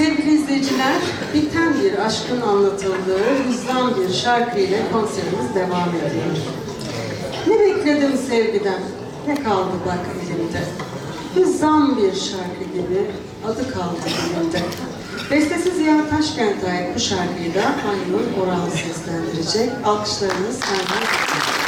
Sevgili izleyiciler, biten bir aşkın anlatıldığı hızlan bir şarkı ile konserimiz devam ediyor. Ne bekledim sevgiden, ne kaldı bak elimde. Hızlan bir şarkı gibi adı kaldı elimde. Bestesi Ziya Taşkent'e ait bu şarkıyı da Aynur Orhan seslendirecek. Alkışlarınız senden.